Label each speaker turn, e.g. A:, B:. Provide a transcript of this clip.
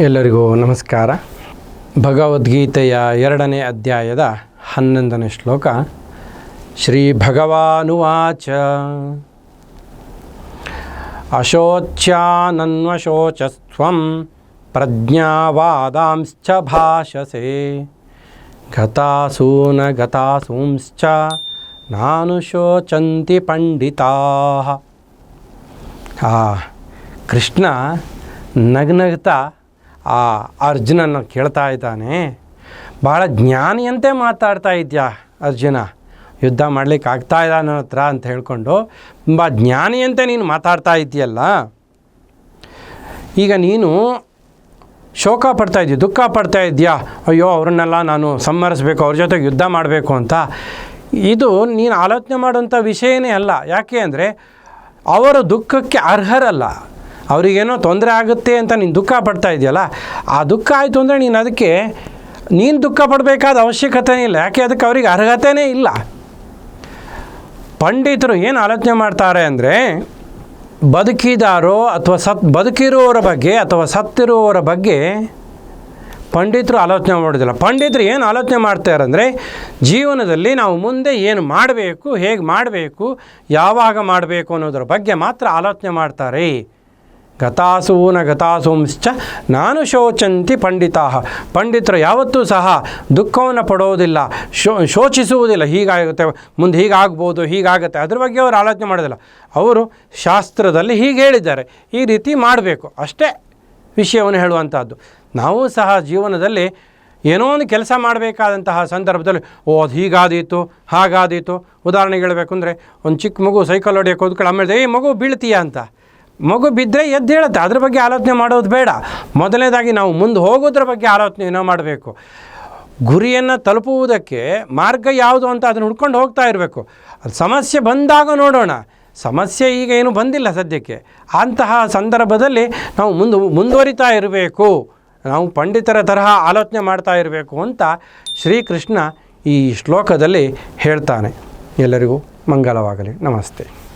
A: ಎಲ್ಲರಿಗೂ ನಮಸ್ಕಾರ. ಭಗವದ್ಗೀತೆಯ ಎರಡನೇ ಅಧ್ಯಾಯದ ಹನ್ನೊಂದನೇ ಶ್ಲೋಕ. ಶ್ರೀ ಭಗವಾನುವಾಚ. ಅಶೋಚ್ಯಾನನ್ವಶೋಚಸ್ತ್ವಂ ಪ್ರಜ್ಞಾವಾದಾಂಶ್ಚ ಭಾಷಸೆ. ಗತಾಸೂನ ಗತಾಸೂಂಶ್ಚ ನಾನು ಶೋಚಂತಿ ಪಂಡಿತಾ. ಆ ಕೃಷ್ಣ ನಗ್ನಗ್ತಾ ಆ ಅರ್ಜುನನ ಕೇಳ್ತಾ ಇದ್ದಾನೆ. ಭಾಳ ಜ್ಞಾನಿಯಂತೆ ಮಾತಾಡ್ತಾ ಇದೆಯಾ ಅರ್ಜುನ? ಯುದ್ಧ ಮಾಡ್ಲಿಕ್ಕೆ ಆಗ್ತಾ ಇಲ್ಲ ನನ್ನ ಹತ್ರ ಅಂತ ಹೇಳ್ಕೊಂಡು ತುಂಬ ಜ್ಞಾನಿಯಂತೆ ನೀನು ಮಾತಾಡ್ತಾ ಇದೆಯಲ್ಲ ಈಗ ನೀನು ಶೋಕ ಪಡ್ತಾ ಇದೆಯಾ, ದುಃಖ ಪಡ್ತಾ ಇದೆಯಾ? ಅಯ್ಯೋ, ಅವ್ರನ್ನೆಲ್ಲ ನಾನು ಸಂಹರಿಸ್ಬೇಕು, ಅವ್ರ ಜೊತೆಗೆ ಯುದ್ಧ ಮಾಡಬೇಕು ಅಂತ. ಇದು ನೀನು ಆಲೋಚನೆ ಮಾಡುವಂಥ ವಿಷಯನೇ ಅಲ್ಲ. ಯಾಕೆ ಅಂದರೆ ಅವರ ದುಃಖಕ್ಕೆ ಅರ್ಹರಲ್ಲ. ಅವರಿಗೇನೋ ತೊಂದರೆ ಆಗುತ್ತೆ ಅಂತ ನೀನು ದುಃಖ ಪಡ್ತಾ ಇದೆಯಲ್ಲ, ಆ ದುಃಖ ಆಯಿತು ಅಂದರೆ ನೀನು ಅದಕ್ಕೆ, ನೀನು ದುಃಖ ಪಡಬೇಕಾದ ಅವಶ್ಯಕತೆ ಇಲ್ಲ. ಯಾಕೆ? ಅದಕ್ಕೆ ಅವರಿಗೆ ಅರ್ಹತೆಯೇ ಇಲ್ಲ. ಪಂಡಿತರು ಏನು ಆಲೋಚನೆ ಮಾಡ್ತಾರೆ ಅಂದರೆ, ಬದುಕಿದಾರೋ ಅಥವಾ ಸತ್ ಬದುಕಿರುವವರ ಬಗ್ಗೆ ಅಥವಾ ಸತ್ತಿರುವವರ ಬಗ್ಗೆ ಪಂಡಿತರು ಆಲೋಚನೆ ಮಾಡೋದಿಲ್ಲ. ಪಂಡಿತರು ಏನು ಆಲೋಚನೆ ಮಾಡ್ತಾರೆ ಅಂದರೆ, ಜೀವನದಲ್ಲಿ ನಾವು ಮುಂದೆ ಏನು ಮಾಡಬೇಕು, ಹೇಗೆ ಮಾಡಬೇಕು, ಯಾವಾಗ ಮಾಡಬೇಕು ಅನ್ನೋದ್ರ ಬಗ್ಗೆ ಮಾತ್ರ ಆಲೋಚನೆ ಮಾಡ್ತಾರೆ. ಗತಾಸೂನ ಗತಾಸೂಂಶ್ಚ. ನಾನು ಶೋಚಂತಿ ಪಂಡಿತಾ ಪಂಡಿತರು ಯಾವತ್ತೂ ಸಹ ದುಃಖವನ್ನು ಪಡೋದಿಲ್ಲ, ಶೋ, ಶೋಚಿಸುವುದಿಲ್ಲ. ಹೀಗಾಗುತ್ತೆ, ಮುಂದೆ ಹೀಗಾಗ್ಬೋದು, ಹೀಗಾಗುತ್ತೆ. ಅದ್ರ ಬಗ್ಗೆ ಅವರು ಆಲೋಚನೆ ಮಾಡೋದಿಲ್ಲ. ಅವರು ಶಾಸ್ತ್ರದಲ್ಲಿ ಹೀಗೆ ಹೇಳಿದ್ದಾರೆ. ಈ ರೀತಿ ಮಾಡಬೇಕು. ಅಷ್ಟೇ ವಿಷಯವನ್ನು ಹೇಳುವಂಥದ್ದು ನಾವು ಸಹ ಜೀವನದಲ್ಲಿ ಏನೋ ಒಂದು ಕೆಲಸ ಮಾಡಬೇಕಾದಂತಹ ಸಂದರ್ಭದಲ್ಲಿ, ಓ, ಅದು ಹೀಗಾದೀತು, ಹಾಗಾದೀತು. ಉದಾಹರಣೆಗೆ ಹೇಳಬೇಕು ಅಂದರೆ, ಒಂದು ಚಿಕ್ಕ ಮಗು ಸೈಕಲ್ ಹೊಡೆಯೋಕೆ ಹೋದ್ಕೊಳ್ಳಿ ಆಮೇಲೆ ಏ ಮಗು ಬೀಳ್ತೀಯ? ಅಂತ. ಮಗು ಬಿದ್ದರೆ ಎದ್ದು ಹೇಳುತ್ತೆ. ಅದ್ರ ಬಗ್ಗೆ ಆಲೋಚನೆ ಮಾಡೋದು ಬೇಡ. ಮೊದಲನೇದಾಗಿ ನಾವು ಮುಂದೆ ಹೋಗೋದ್ರ ಬಗ್ಗೆ ಆಲೋಚನೆಯನ್ನು ಮಾಡಬೇಕು. ಗುರಿಯನ್ನು ತಲುಪುವುದಕ್ಕೆ ಮಾರ್ಗ ಯಾವುದು ಅಂತ ಅದನ್ನು ಹುಡ್ಕೊಂಡು ಹೋಗ್ತಾ ಇರಬೇಕು. ಅದು ಸಮಸ್ಯೆ ಬಂದಾಗ ನೋಡೋಣ. ಸಮಸ್ಯೆ ಈಗ ಏನು ಬಂದಿಲ್ಲ ಸದ್ಯಕ್ಕೆ. ಅಂತಹ ಸಂದರ್ಭದಲ್ಲಿ ನಾವು ಮುಂದೆ ಮುಂದುವರಿತಾ ಇರಬೇಕು. ನಾವು ಪಂಡಿತರ ತರಹ ಆಲೋಚನೆ ಮಾಡ್ತಾ ಇರಬೇಕು ಅಂತ ಶ್ರೀಕೃಷ್ಣ ಈ ಶ್ಲೋಕದಲ್ಲಿ ಹೇಳ್ತಾನೆ. ಎಲ್ಲರಿಗೂ ಮಂಗಲವಾಗಲಿ. ನಮಸ್ತೆ.